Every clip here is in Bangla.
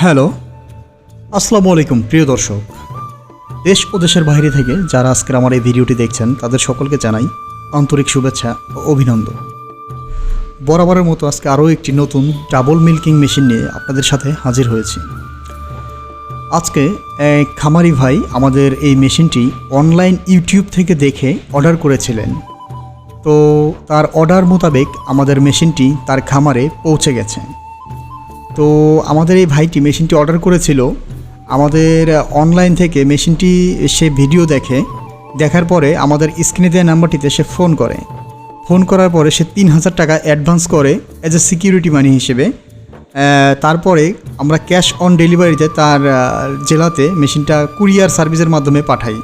হ্যালো। আসসালামু আলাইকুম, প্রিয় দর্শক। দেশ ও দেশের বাইরে থেকে যারা আজকের আমার এই ভিডিওটি দেখছেন, তাদের সকলকে জানাই আন্তরিক শুভেচ্ছা ও অভিনন্দন। বরাবরের মতো আজকে আরও একটি নতুন ডাবল মিল্কিং মেশিন নিয়ে আপনাদের সাথে হাজির হয়েছি। আজকে এক খামারি ভাই আমাদের এই মেশিনটি অনলাইন ইউটিউব থেকে দেখে অর্ডার করেছিলেন। তো তার অর্ডার মোতাবেক আমাদের মেশিনটি তার খামারে পৌঁছে গেছে। তো আমাদের এই ভাইটি মেশিনটি অর্ডার করেছিল। আমাদের অনলাইন থেকে মেশিনটি সে ভিডিও দেখে। দেখার পরে আমাদের স্ক্রিনে দেওয়া নাম্বারটিতে সে ফোন করে। ফোন করার পরে সে তিন হাজার টাকা অ্যাডভান্স করে অ্যাজ এ সিকিউরিটি মানি হিসেবে। তারপরে আমরা ক্যাশ অন ডেলিভারিতে তার জেলাতে মেশিনটা কুরিয়ার সার্ভিসের মাধ্যমে পাঠাই।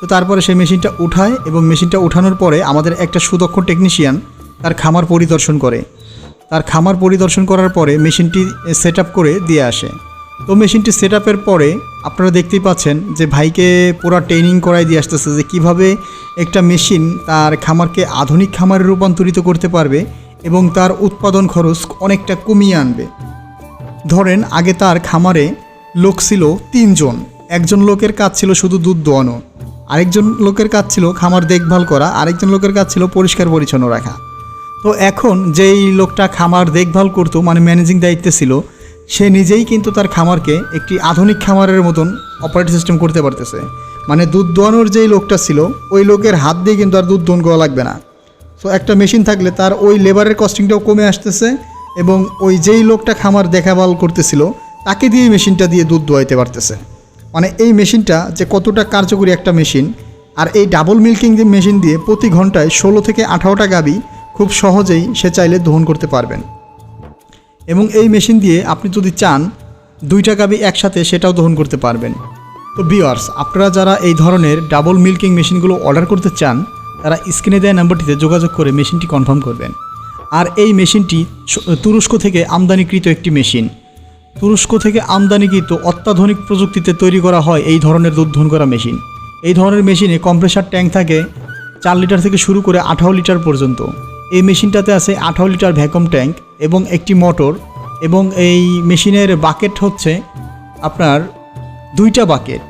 তো তারপরে সেই মেশিনটা উঠায় এবং মেশিনটা উঠানোর পরে আমাদের একটা সুদক্ষ টেকনিশিয়ান তার খামার পরিদর্শন করে। তার খামার পরিদর্শন করার পরে মেশিনটি সেট করে দিয়ে আসে। তো মেশিনটি সেট পরে আপনারা দেখতেই পাচ্ছেন যে ভাইকে পুরো ট্রেনিং করাই দিয়ে আসতেছে যে কীভাবে একটা মেশিন তার খামারকে আধুনিক খামারে রূপান্তরিত করতে পারবে এবং তার উৎপাদন খরচ অনেকটা কমিয়ে আনবে। ধরেন, আগে তার খামারে লোক ছিল তিনজন। একজন লোকের কাজ ছিল শুধু দুধ দোয়ানো। আরেকজন লোকের কাজ ছিল খামার দেখভাল করা। আরেকজন লোকের কাজ ছিল পরিষ্কার পরিচ্ছন্ন রাখা। তো এখন যেই লোকটা খামার দেখভাল করতো মানে ম্যানেজিং দায়িত্বে ছিল, সে নিজেই কিন্তু তার খামারকে একটি আধুনিক খামারের মতন অপারেটিং সিস্টেম করতে পারতেছে। মানে দুধ দোয়ানোর যেই লোকটা ছিল, ওই লোকের হাত দিয়ে কিন্তু আর দুধ দোন করা লাগবে না। সো একটা মেশিন থাকলে তার ওই লেবারের কস্টিংটাও কমে আসতেছে এবং ওই যেই লোকটা খামার দেখাভাল করতেছিল, তাকে দিয়ে মেশিনটা দিয়ে দুধ দোয়াইতে পারতেছে। মানে এই মেশিনটা যে কতটা কার্যকরী একটা মেশিন আর এই ডাবল মিল্কিং যে মেশিন দিয়ে প্রতি ঘন্টায় ষোলো থেকে আঠারোটা গাবি খুব সহজেই সে চাইলে দহন করতে পারবেন। এবং এই মেশিন দিয়ে আপনি যদি চান, দুইটা গাবি একসাথে সেটাও দহন করতে পারবেন। তো বিওয়ার্স আপনারা যারা এই ধরনের ডাবল মিল্কিং মেশিনগুলো অর্ডার করতে চান, তারা স্ক্রিনে দেওয়া নাম্বারটিতে যোগাযোগ করে মেশিনটি কনফার্ম করবেন। আর এই মেশিনটি তুরস্ক থেকে আমদানিকৃত একটি মেশিন। তুরস্ক থেকে আমদানিকৃত অত্যাধুনিক প্রযুক্তিতে তৈরি করা হয় এই ধরনের দুধ দহন করা মেশিন। এই ধরনের মেশিনে কম্প্রেসার ট্যাঙ্ক থাকে চার লিটার থেকে শুরু করে আঠারো লিটার পর্যন্ত। এই মেশিনটাতে আছে আঠারো লিটার ভ্যাকুম ট্যাঙ্ক এবং একটি মোটর এবং এই মেশিনের বাকেট হচ্ছে আপনার দুইটা বাকেট।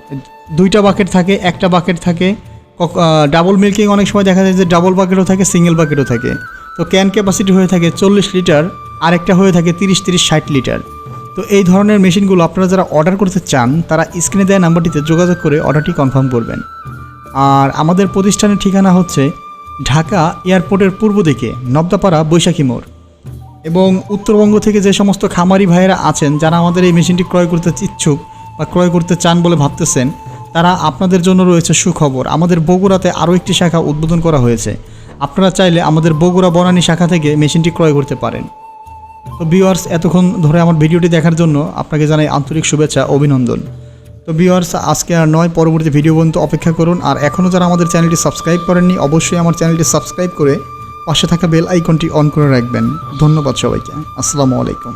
দুইটা বাকেট থাকে, একটা বাকেট থাকে ডাবল মিল্কিং অনেক সময় দেখা যায় যে ডাবল বাকেটও থাকে সিঙ্গেল বাকেটও থাকে। তো ক্যান ক্যাপাসিটি হয়ে থাকে চল্লিশ লিটার, আরেকটা হয়ে থাকে তিরিশ তিরিশ, ষাট লিটার। তো এই ধরনের মেশিনগুলো আপনারা যারা অর্ডার করতে চান, তারা স্ক্রিনে দেওয়া নাম্বারটিতে যোগাযোগ করে অর্ডারটি কনফার্ম করবেন। আর আমাদের প্রতিষ্ঠানের ঠিকানা হচ্ছে ঢাকা এয়ারপোর্টের পূর্ব দিকে, নবদাপাড়া বৈশাখী মোড়। এবং উত্তরবঙ্গ থেকে যে সমস্ত খামারি ভাইয়েরা আছেন, যারা আমাদের এই মেশিনটি ক্রয় করতে ইচ্ছুক বা ক্রয় করতে চান বলে ভাবতেছেন, তারা আপনাদের জন্য রয়েছে সুখবর। আমাদের বগুড়াতে আরও একটি শাখা উদ্বোধন করা হয়েছে। আপনারা চাইলে আমাদের বগুড়া বনানী শাখা থেকে মেশিনটি ক্রয় করতে পারেন। তো ভিউয়ার্স এতক্ষণ ধরে আমার ভিডিওটি দেখার জন্য আপনাকে জানাই আন্তরিক শুভেচ্ছা, অভিনন্দন। তো ভিউয়ার্স আজকে আর নয়, পরবর্তী ভিডিও পর্যন্ত অপেক্ষা করুন। আর এখনও যারা আমাদের চ্যানেলটি সাবস্ক্রাইব করেননি, অবশ্যই আমার চ্যানেলটি সাবস্ক্রাইব করে পাশে থাকা বেল আইকনটি অন করে রাখবেন। ধন্যবাদ সবাইকে। আসসালামু আলাইকুম।